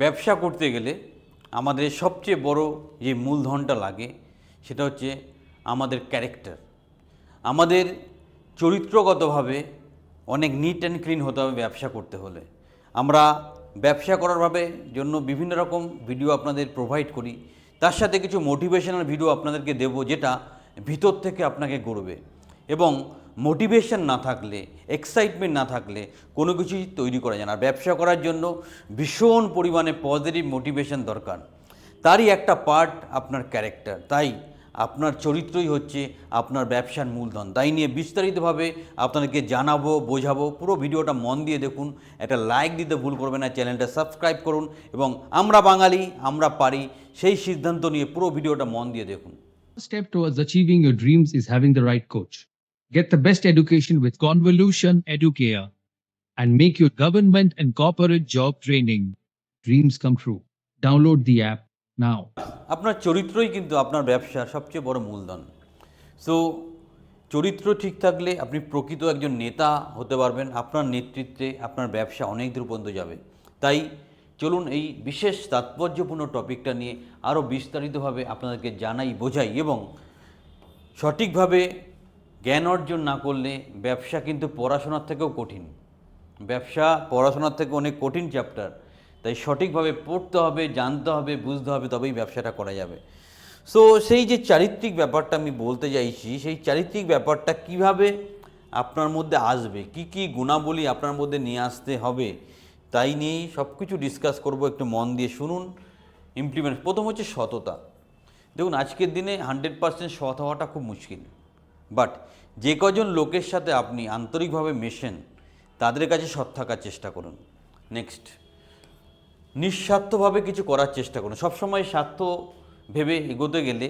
ব্যবসা করতে গেলে আমাদের সবচেয়ে বড় যে মূলধনটা লাগে সেটা হচ্ছে আমাদের ক্যারেক্টার আমাদের চরিত্রগতভাবে অনেক নিট অ্যান্ড ক্লিন হতে হবে ব্যবসা করতে হলে। আমরা ব্যবসা করারভাবে জন্য বিভিন্ন রকম ভিডিও আপনাদের প্রোভাইড করি। তার সাথে কিছু মোটিভেশনাল ভিডিও আপনাদেরকে দেব যেটা ভিতর থেকে আপনাকে গড়বে। এবং মোটিভেশন না থাকলে এক্সাইটমেন্ট না থাকলে কোনো কিছুই তৈরি করা যায় না। ব্যবসা করার জন্য ভীষণ পরিমাণে পজিটিভ মোটিভেশন দরকার। তারই একটা পার্ট আপনার ক্যারেক্টার তাই আপনার চরিত্রই হচ্ছে আপনার ব্যবসার মূলধন। তাই নিয়ে বিস্তারিতভাবে আপনাদেরকে জানাব, বোঝাবো। পুরো ভিডিওটা মন দিয়ে দেখুন। একটা লাইক দিতে ভুল করবেন না। চ্যানেলটা সাবস্ক্রাইব করুন এবং আমরা বাঙালি, আমরা পারি। সেই সিদ্ধান্ত নিয়ে পুরো ভিডিওটা মন দিয়ে দেখুন। Step towards achieving your dreams is having the right coach. Get the best education with Convolution Educare and make your government and corporate job training dreams come true. Download the app now. আপনার চরিত্রই কিন্তু আপনার ব্যবসার সবচেয়ে বড় মূলধন so চরিত্র ঠিক থাকলে আপনি প্রকৃত একজন নেতা হতে পারবেন, আপনার নেতৃত্বে আপনার ব্যবসা অনেক দূর পর্যন্ত যাবে তাই চলুন এই বিশেষ তাৎপর্যপূর্ণ টপিকটা নিয়ে আরও বিস্তারিতভাবে আপনাদেরকে জানাই, বোঝাই এবং সঠিকভাবে জ্ঞান অর্জন না করলে ব্যবসা কিন্তু পড়াশোনার থেকেও কঠিন। ব্যবসা পড়াশোনার থেকে অনেক কঠিন চ্যাপ্টার তাই সঠিকভাবে পড়তে হবে, জানতে হবে, বুঝতে হবে, তবেই ব্যবসাটা করা যাবে। সো সেই যে চারিত্রিক ব্যাপারটা আমি বলতে চাইছি, সেই চারিত্রিক ব্যাপারটা কীভাবে আপনার মধ্যে আসবে, কি কি গুণাবলী আপনার মধ্যে নিয়ে আসতে হবে, তাই নিয়েই সব কিছু ডিসকাস করব, একটু মন দিয়ে শুনুন। ইমপ্লিমেন্ট প্রথম হচ্ছে সততা। দেখুন, আজকের দিনে হান্ড্রেড পার্সেন্ট সৎ হওয়াটা খুব মুশকিল। বাট যে কজন লোকের সাথে আপনি আন্তরিকভাবে মেশেন, তাদের কাছে সৎ থাকার চেষ্টা করুন। নেক্সট নিঃস্বার্থভাবে কিছু করার চেষ্টা করুন। সবসময় স্বার্থ ভেবে এগোতে গেলে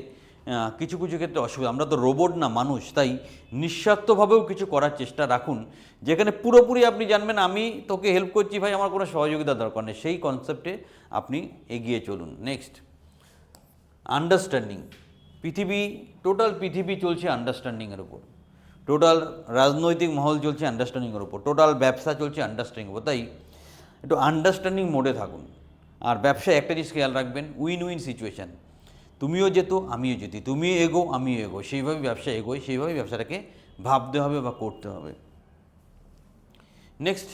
কিছু কিছু ক্ষেত্রে অসুবিধা। আমরা তো রোবট না, মানুষ। তাই নিঃস্বার্থভাবেও কিছু করার চেষ্টা রাখুন। যেখানে পুরোপুরি আপনি জানবেন, আমি তোকে হেল্প করছি ভাই, আমার কোনো সহযোগিতা দরকার নেই। সেই কনসেপ্টে আপনি এগিয়ে চলুন। নেক্সট আন্ডারস্ট্যান্ডিং পৃথিবী টোটাল পৃথিবী চলছে আন্ডারস্ট্যান্ডিংয়ের উপর। টোটাল রাজনৈতিক মহল চলছে আন্ডারস্ট্যান্ডিংয়ের উপর। টোটাল ব্যবসা চলছে আন্ডারস্ট্যান্ডিং উপর। তাই একটু আন্ডারস্ট্যান্ডিং মোডে থাকুন। আর ব্যবসায় একটা জিনিস খেয়াল রাখবেন উইন উইন সিচুয়েশান তুমিও যেত আমিও যেতি তুমিও এগো, আমিও এগো। সেইভাবে ব্যবসা এগোয়, সেইভাবে ব্যবসাটাকে ভাবতে হবে বা করতে হবে। নেক্সট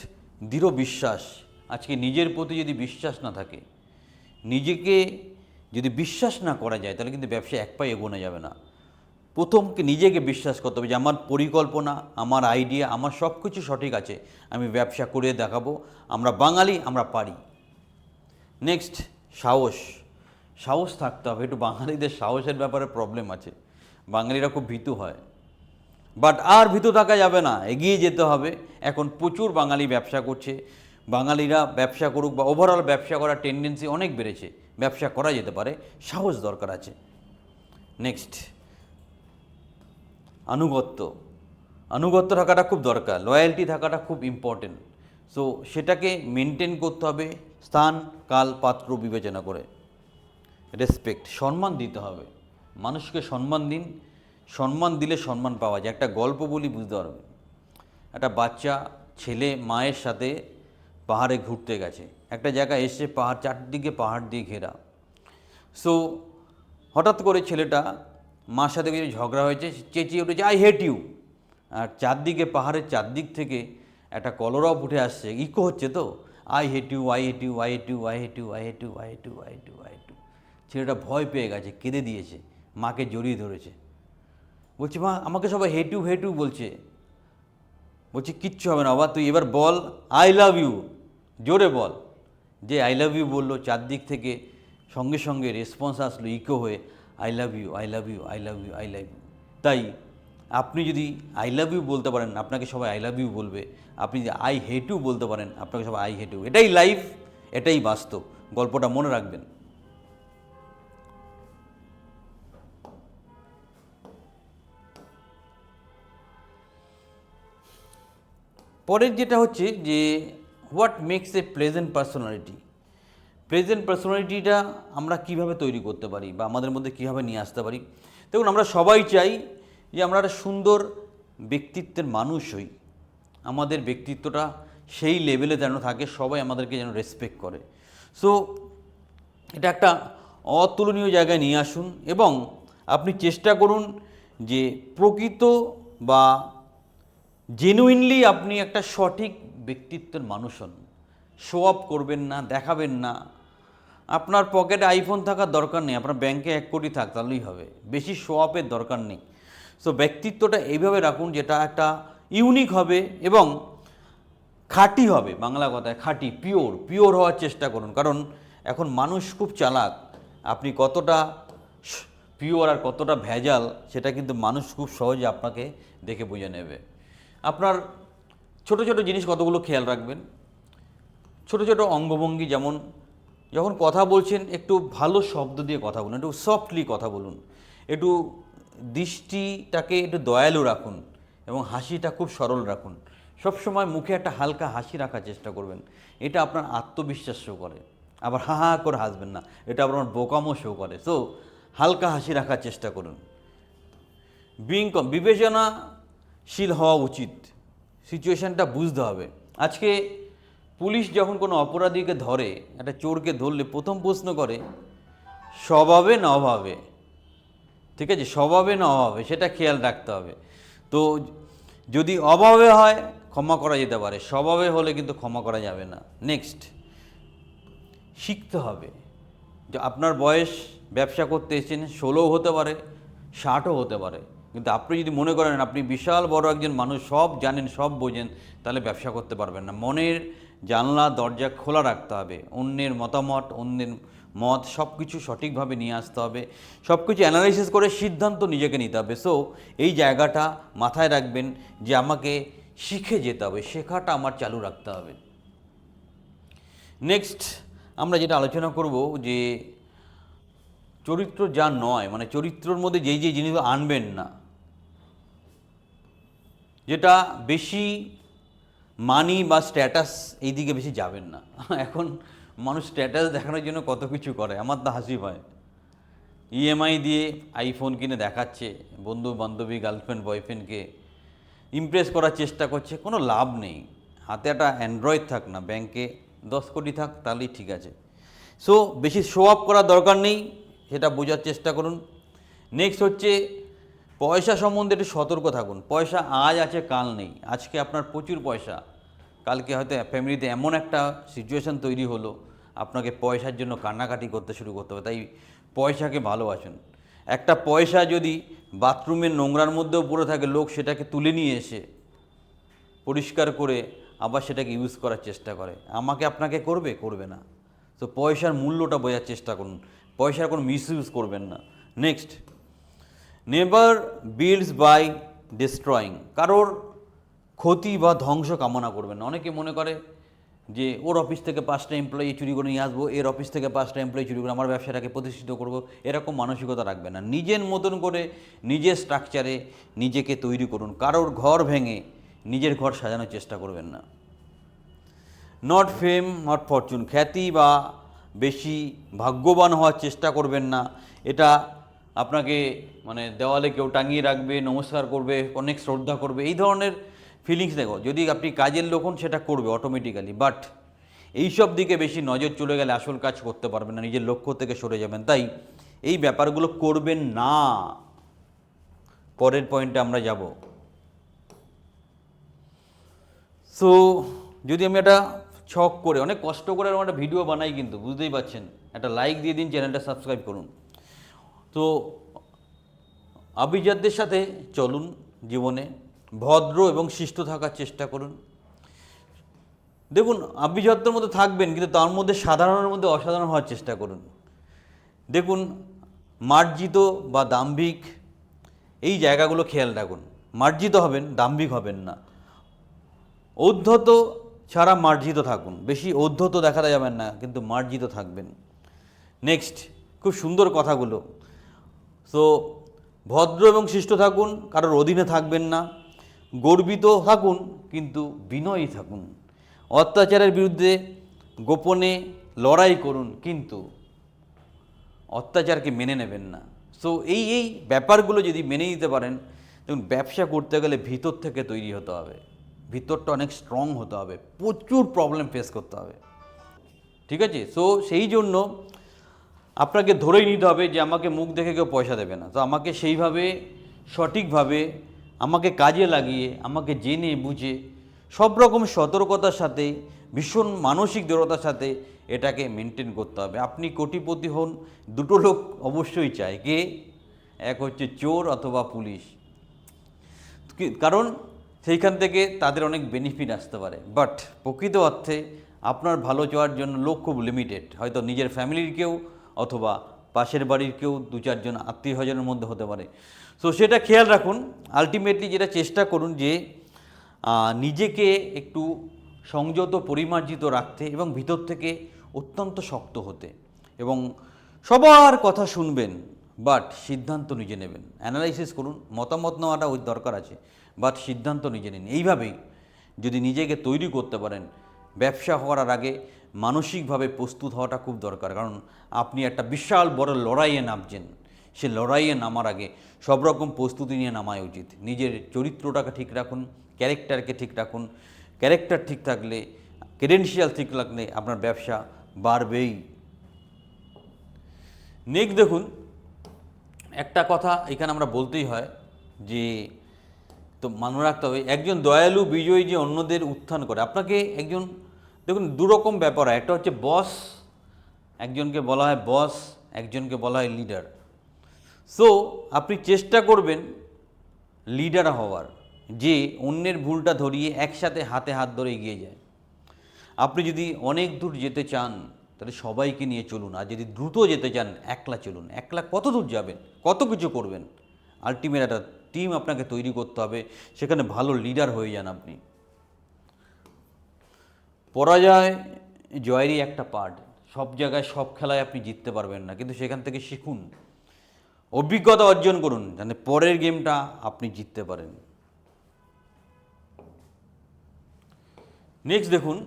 দৃঢ় বিশ্বাস। আজকে নিজের প্রতি যদি বিশ্বাস না থাকে, নিজেকে যদি বিশ্বাস না করা যায়, তাহলে কিন্তু ব্যবসা এক পায়ে এগোনো যাবে না। প্রথমকে নিজেকে বিশ্বাস করতে হবে যে, আমার পরিকল্পনা, আমার আইডিয়া আমার সব কিছু সঠিক আছে, আমি ব্যবসা করে দেখাবো, আমরা বাঙালি, আমরা পারি। নেক্সট সাহস। সাহস থাকতে হবে। একটু বাঙালিদের সাহসের ব্যাপারে প্রবলেম আছে। বাঙালিরা খুব ভীতু হয়। বাট আর ভীতু থাকা যাবে না। এগিয়ে যেতে হবে। এখন প্রচুর বাঙালি ব্যবসা করছে। বাঙালিরা ব্যবসা করুক বা ওভারঅল ব্যবসা করার টেন্ডেন্সি অনেক বেড়েছে। ব্যবসা করা যেতে পারে, সাহস দরকার আছে। নেক্সট আনুগত্য। আনুগত্য থাকাটা খুব দরকার লয়্যালটি থাকাটা খুব ইম্পর্টেন্ট সো সেটাকে মেনটেন করতে হবে, স্থান, কাল, পাত্র বিবেচনা করে। রেসপেক্ট সম্মান দিতে হবে। মানুষকে সম্মান দিন, সম্মান দিলে সম্মান পাওয়া যায়। একটা গল্প বলি বুঝতে পারবে একটা বাচ্চা, ছেলে, মায়ের সাথে পাহাড়ে ঘুরতে গেছে। একটা জায়গায় এসে পাহাড়, চারদিকে পাহাড় দিয়ে ঘেরা। সো হঠাৎ করে ছেলেটা মার সাথে কিছু ঝগড়া হয়েছে চেঁচিয়ে উঠেছে আই হেট ইউ আর চারদিকে, পাহাড়ের চারদিক থেকে একটা কলরব উঠে আসছে। ইকো হচ্ছে তো? I hate you I hate you I hate you I hate you I hate you I hate you I hate you I hate you ছেলেটা ভয় পেয়ে গেছে, কেঁদে দিয়েছে, মাকে জড়িয়ে ধরেছে। বলছি, মা, আমাকে সবাই হেটু হেটু বলছে। বলছি, কিচ্ছু হবে না, বাবা, তুই এবার বল আই লাভ ইউ জোরে বল যে আই লাভ ইউ বলল, চারদিক থেকে সঙ্গে সঙ্গে রেসপন্স আসলো ইকো হয়ে I love you I love you I love you I love you তাই আপনি যদি আই লাভ ইউ বলতে পারেন, আপনাকে সবাই আই লাভ ইউ বলবে। আপনি যদি আই হেট ইউ বলতে পারেন, আপনাকে সবাই আই হেট ইউ এটাই লাইফ এটাই বাস্তব। গল্পটা মনে রাখবেন। পরের যেটা হচ্ছে যে what makes a pleasant personality present পার্সোনালিটিটা আমরা কীভাবে তৈরি করতে পারি বা আমাদের মধ্যে কীভাবে নিয়ে আসতে পারি? দেখুন, আমরা সবাই চাই যে আমরা একটা সুন্দর ব্যক্তিত্বের মানুষ হই। আমাদের ব্যক্তিত্বটা সেই লেভেলে যেন থাকে, সবাই আমাদেরকে যেন রেসপেক্ট করে। সো এটা একটা অতুলনীয় জায়গায় নিয়ে আসুন এবং আপনি চেষ্টা করুন যে প্রকৃত বা জেনুইনলি আপনি একটা সঠিক ব্যক্তিত্বের মানুষ হন। শো আপ করবেন না, দেখাবেন না। আপনার পকেটে আইফোন থাকার দরকার নেই, আপনার ব্যাংকে এক কোটি থাক, তাহলেই হবে। বেশি শো আপের দরকার নেই। সো ব্যক্তিত্বটা এইভাবে রাখুন যেটা একটা ইউনিক হবে এবং খাঁটি হবে। বাংলা কথায় খাঁটি পিওর পিওর হওয়ার চেষ্টা করুন। কারণ এখন মানুষ খুব চালাক। আপনি কতটা পিওর আর কতটা ভেজাল, সেটা কিন্তু মানুষ খুব সহজে আপনাকে দেখে বুঝে নেবে। আপনার ছোট ছোট জিনিস কতগুলো খেয়াল রাখবেন? ছোট ছোট অঙ্গভঙ্গি যেমন, যখন কথা বলছেন, একটু ভালো শব্দ দিয়ে কথা বলুন, একটু সফটলি কথা বলুন। একটু দৃষ্টিটাকে একটু দয়ালু রাখুন এবং হাসিটা খুব সরল রাখুন। সবসময় মুখে একটা হালকা হাসি রাখার চেষ্টা করবেন। এটা আপনার আত্মবিশ্বাস শো করে। আবার হা হা করে হাসবেন না। এটা আপনার বোকামো শো করে। সো হালকা হাসি রাখার চেষ্টা করুন। বিং বিবেচনাশীল হওয়া উচিত। সিচুয়েশানটা বুঝতে হবে। আজকে পুলিশ যখন কোনো অপরাধীকে ধরে, একটা চোরকে ধরলে প্রথম প্রশ্ন করে, স্বভাবে না অভাবে? ঠিক আছে? স্বভাবে না অভাবে? সেটা খেয়াল রাখতে হবে। তো যদি অভাবে হয়, ক্ষমা করা যেতে পারে। স্বভাবে হলে কিন্তু ক্ষমা করা যাবে না। নেক্সট শিখতে হবে। যে আপনার বয়স, ব্যবসা করতে এসেছেন, ষোলোও হতে পারে, ষাটও হতে পারে। কিন্তু আপনি যদি মনে করেন আপনি বিশাল বড় একজন মানুষ, সব জানেন, সব বোঝেন, তাহলে ব্যবসা করতে পারবেন না। মনের জানলা, দরজা খোলা রাখতে হবে। অন্যের মতামত, অন্যের মত সব কিছু সঠিকভাবে নিয়ে আসতে হবে। সব কিছু অ্যানালাইসিস করে সিদ্ধান্ত নিজেকে নিতে হবে। সো এই জায়গাটা মাথায় রাখবেন যে আমাকে শিখে যেতে হবে, শেখাটা আমার চালু রাখতে হবে। নেক্সট আমরা যেটা আলোচনা করব যে চরিত্র যা নয় মানে চরিত্রর মধ্যে যেই যেই জিনিসগুলো আনবেন না যেটা বেশি মানি বা স্ট্যাটাস এই দিকে বেশি যাবেন না। এখন মানুষ স্ট্যাটাস দেখানোর জন্য কত কিছু করে, আমার তো হাসি পায় ইএমআই দিয়ে আইফোন কিনে দেখাচ্ছে, বন্ধু বান্ধবী গার্লফ্রেন্ড বয়ফ্রেন্ডকে ইমপ্রেস করার চেষ্টা করছে, কোনো লাভ নেই। হাতে একটা অ্যান্ড্রয়েড থাক না ব্যাংকে দশ কোটি থাক, তাহলেই ঠিক আছে। সো বেশি শো আপ করার দরকার নেই, সেটা বোঝার চেষ্টা করুন। নেক্সট হচ্ছে পয়সা সম্বন্ধে একটু সতর্ক থাকুন। পয়সা আজ আছে, কাল নেই। আজকে আপনার প্রচুর পয়সা। কালকে হয়তো ফ্যামিলিতে এমন একটা সিচুয়েশন তৈরি হলো, আপনাকে পয়সার জন্য কান্নাকাটি করতে শুরু করতে হবে। তাই পয়সাকে ভালোবাসুন। একটা পয়সা যদি বাথরুমের নোংরার মধ্যেও পড়ে থাকে, লোক সেটাকে তুলে নিয়ে এসে পরিষ্কার করে আবার সেটাকে ইউজ করার চেষ্টা করে। আমাকে আপনাকে করবে? করবে না। তো পয়সার মূল্যটা বোঝার চেষ্টা করুন। পয়সার কোনো মিস ইউজ করবেন না। Next never builds by destroying কারোর ক্ষতি বা ধ্বংস কামনা করবেন অনেকে মনে করে যে, ওর অফিস থেকে পাঁচটা এমপ্লয়ি চুরি করে নিয়ে আসব, এর অফিস থেকে পাঁচটা এমপ্লয়ি চুরি করে আমার ব্যবসাটাকে প্রতিষ্ঠিত করব। এরকম মানসিকতা রাখবেন না। নিজের মতন করে নিজের স্ট্রাকচারে নিজেকে তৈরি করুন। কারোর ঘর ভেঙে নিজের ঘর সাজানোর চেষ্টা করবেন না। নট ফেম নট ফরচুন খ্যাতি বা বেশি ভাগ্যবান হওয়ার চেষ্টা করবেন না। এটা আপনাকে মানে দেওয়ালে কেউ টাঙিয়ে রাখবে, নমস্কার করবে, অনেক শ্রদ্ধা করবে, এই ধরনের ফিলিংস দেখো। যদি আপনি কাজের লোক হন, সেটা করবে অটোমেটিক্যালি বাট এইসব দিকে বেশি নজর চলে গেলে আসল কাজ করতে পারবেন না, নিজের লক্ষ্য থেকে সরে যাবেন। তাই এই ব্যাপারগুলো করবেন না। পরের পয়েন্টে আমরা যাব। সো যদি আমি একটা ছক করে, অনেক কষ্ট করে এরকম একটা ভিডিও বানাই কিন্তু, বুঝতেই পারছেন, একটা লাইক দিয়ে দিন চ্যানেলটা সাবস্ক্রাইব করুন। তো আভিজাতদের সাথে চলুন জীবনে, ভদ্র এবং শিষ্ট থাকার চেষ্টা করুন। দেখুন, আভিজাত্যের মধ্যে থাকবেন, কিন্তু তার মধ্যে সাধারণের মধ্যে অসাধারণ হওয়ার চেষ্টা করুন। দেখুন, মার্জিত বা দাম্ভিক, এই জায়গাগুলো খেয়াল রাখুন। মার্জিত হবেন, দাম্ভিক হবেন না। ঔদ্ধত ছাড়া মার্জিত থাকুন। বেশি ঔদ্ধত দেখাতে যাবেন না, কিন্তু মার্জিত থাকবেন। নেক্সট, খুব সুন্দর কথাগুলো। সো ভদ্র এবং শিষ্ট থাকুন, কারোর অধীনে থাকবেন না, গর্বিত থাকুন, কিন্তু বিনয়ী থাকুন। অত্যাচারের বিরুদ্ধে গোপনে লড়াই করুন, কিন্তু অত্যাচারকে মেনে নেবেন না। সো এই এই ব্যাপারগুলো যদি মেনে নিতে পারেন, দেখুন, ব্যবসা করতে গেলে ভিতর থেকে তৈরি হতে হবে। ভিতরটা অনেক স্ট্রং হতে হবে। প্রচুর প্রবলেম ফেস করতে হবে। ঠিক আছে? সো সেই জন্য আপনাকে ধরেই নিতে হবে যে আমাকে মুখ দেখে কেউ পয়সা দেবে না। তো আমাকে সেইভাবে, সঠিকভাবে, আমাকে কাজে লাগিয়ে, আমাকে জেনে বুঝে, সব রকম সতর্কতার সাথে, ভীষণ মানসিক দৃঢ়তার সাথে এটাকে মেনটেন করতে হবে। আপনি কোটিপতি হন, দুটো লোক অবশ্যই চায়। কে? এক হচ্ছে চোর অথবা পুলিশ। কারণ সেইখান থেকে তাদের অনেক বেনিফিট আসতে পারে। বাট প্রকৃত অর্থে আপনার ভালো চাওয়ার জন্য লোক খুব লিমিটেড হয়তো নিজের ফ্যামিলির কেউ অথবা পাশের বাড়ির কেউ দু চারজন আত্মীয় স্বজনের মধ্যে হতে পারে। সো সেটা খেয়াল রাখুন। আলটিমেটলি যেটা চেষ্টা করুন যে নিজেকে একটু সংযত, পরিমার্জিত রাখতে এবং ভিতর থেকে অত্যন্ত শক্ত হতে এবং সবার কথা শুনবেন বাট সিদ্ধান্ত নিজে নেবেন। অ্যানালাইসিস করুন, মতামত নেওয়াটা ওই দরকার আছে বাট সিদ্ধান্ত নিজে নিন। এইভাবেই যদি নিজেকে তৈরি করতে পারেন, ব্যবসা হওয়ার আগে মানসিকভাবে প্রস্তুত হওয়াটা খুব দরকার। কারণ আপনি একটা বিশাল বড় লড়াইয়ে নামছেন। সে লড়াইয়ে নামার আগে সব রকম প্রস্তুতি নিয়ে নামাই উচিত। নিজের চরিত্রটাকে ঠিক রাখুন, ক্যারেক্টারকে ঠিক রাখুন। ক্যারেক্টার ঠিক থাকলে ক্রেডেন্সিয়াল ঠিক রাখলে আপনার ব্যবসা বাড়বেই। নেক্সট দেখুন, একটা কথা এখানে আমরা বলতেই হয় যে, তো মনে রাখতে হবে, একজন দয়ালু বিজয়ী যে অন্যদের উত্থান করে, আপনাকে একজন দেখুন, দুরকম ব্যাপার। একটা হচ্ছে বস একজনকে বলা হয় বস একজনকে বলা হয় লিডার সো আপনি চেষ্টা করবেন লিডার হওয়ার, যে অন্যের ভুলটা ধরিয়ে একসাথে হাতে হাত ধরে এগিয়ে যায়। আপনি যদি অনেক দূর যেতে চান, তাহলে সবাইকে নিয়ে চলুন। আর যদি দ্রুত যেতে চান, একলা চলুন। একলা কত দূর যাবেন? কত কিছু করবেন? আলটিমেট একটা টিম আপনাকে তৈরি করতে হবে। সেখানে ভালো লিডার হয়ে যান আপনি। পরাজয় জয়েরই একটা পার্ট সব জায়গায় সব খেলায় আপনি জিততে পারবেন না, কিন্তু সেখান থেকে শিখুন। অভিজ্ঞতা অর্জন করুন, যাতে পরের গেমটা আপনি জিততে পারেন। নেক্সট দেখুন,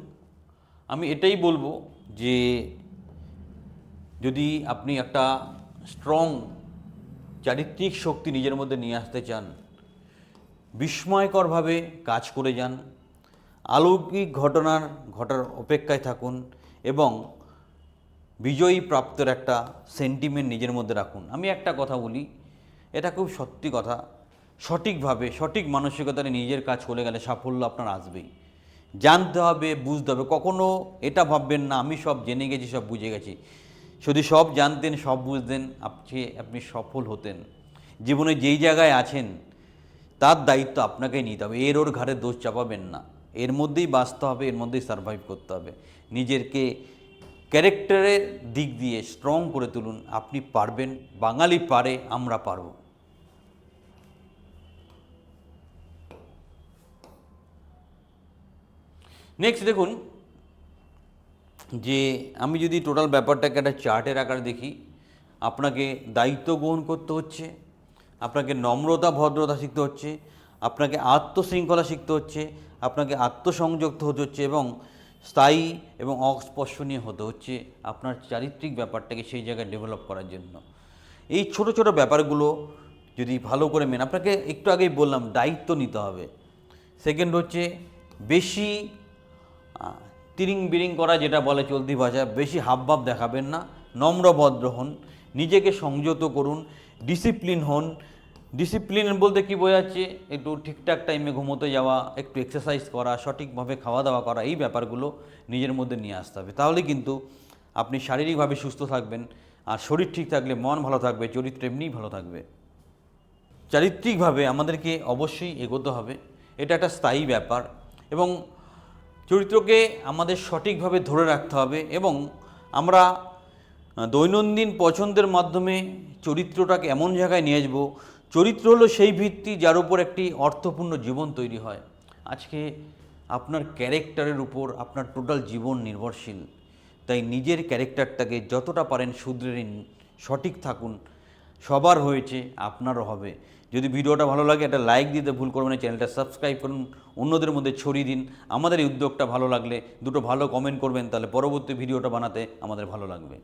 আমি এটাই বলব যে, যদি আপনি একটা স্ট্রং চারিত্রিক শক্তি নিজের মধ্যে নিয়ে আসতে চান, বিস্ময়করভাবে কাজ করে যান অলৌকিক ঘটনার, ঘটার অপেক্ষায় থাকুন এবং বিজয়ী প্রাপ্তের একটা সেন্টিমেন্ট নিজের মধ্যে রাখুন। আমি একটা কথা বলি, এটা খুব সত্যি কথা। সঠিকভাবে, সঠিক মানসিকতা নিজের কাজ করে গেলে সাফল্য আপনার আসবেই। জানতে হবে, বুঝতে হবে। কখনো এটা ভাববেন না, আমি সব জেনে গেছি, সব বুঝে গেছি। যদি সব জানতেন, সব বুঝতেন, আপনি আপনি সফল হতেন। জীবনে যেই জায়গায় আছেন, তার দায়িত্ব আপনাকেই নিতে হবে। এর ওর ঘাড়ে দোষ চাপাবেন না। এর মধ্যেই বাঁচতে হবে, এর মধ্যেই সার্ভাইভ করতে হবে। নিজেরকে ক্যারেক্টারের দিক দিয়ে স্ট্রং করে তুলুন, আপনি পারবেন, বাঙালি পারে, আমরা পারব। নেক্সট দেখুন, যে আমি যদি টোটাল ব্যাপারটাকে একটা চার্টের আকারে দেখি, আপনাকে দায়িত্ব গ্রহণ করতে হচ্ছে, আপনাকে নম্রতা, ভদ্রতা শিখতে হচ্ছে আপনাকে আত্মশৃঙ্খলা শিখতে হচ্ছে, আপনাকে আত্মসংযুক্ত হতে হচ্ছে এবং স্থায়ী এবং অস্পর্শনীয় হতে হচ্ছে আপনার চারিত্রিক ব্যাপারটাকে সেই জায়গায় ডেভেলপ করার জন্য। এই ছোট ছোট ব্যাপারগুলো যদি ভালো করে মেন, আপনাকে একটু আগেই বললাম, দায়িত্ব নিতে হবে। সেকেন্ড হচ্ছে বেশি তিরিং বিরিং করা যেটা বলে চলতি ভাষা বেশি হাবভাব দেখাবেন না নম্রভদ্র হন, নিজেকে সংযত করুন ডিসিপ্লিন হন ডিসিপ্লিন বলতে কি বোঝাচ্ছে? একটু ঠিকঠাক টাইমে ঘুমোতে যাওয়া, একটু এক্সারসাইজ করা, সঠিকভাবে খাওয়া দাওয়া করা, এই ব্যাপারগুলো নিজের মধ্যে নিয়ে আসতে হবে। তাহলে কিন্তু আপনি শারীরিকভাবে সুস্থ থাকবেন, আর শরীর ঠিক থাকলে মন ভালো থাকবে, চরিত্র এমনিই ভালো থাকবে। চারিত্রিকভাবে আমাদেরকে অবশ্যই এগোতে হবে। এটা একটা স্থায়ী ব্যাপার এবং চরিত্রকে আমাদের সঠিকভাবে ধরে রাখতে হবে এবং আমরা দৈনন্দিন পছন্দের মাধ্যমে চরিত্রটাকে এমন জায়গায় নিয়ে আসব চরিত্র হলো সেই ভিত্তি যার উপর একটি অর্থপূর্ণ জীবন তৈরি হয়। আজকে আপনার ক্যারেক্টারের উপর আপনার টোটাল জীবন নির্ভরশীল। তাই নিজের ক্যারেক্টারটাকে যতটা পারেন শুধরে নিন, সঠিক থাকুন। সবার হয়েছে, আপনারও হবে। যদি ভিডিওটা ভালো লাগে একটা লাইক দিতে ভুল করবেন চ্যানেলটা সাবস্ক্রাইব করুন, অন্যদের মধ্যে ছড়িয়ে দিন। আমাদের এই উদ্যোগটা ভালো লাগলে, দুটো ভালো কমেন্ট করবেন, তাহলে পরবর্তী ভিডিওটা বানাতে আমাদের ভালো লাগবে।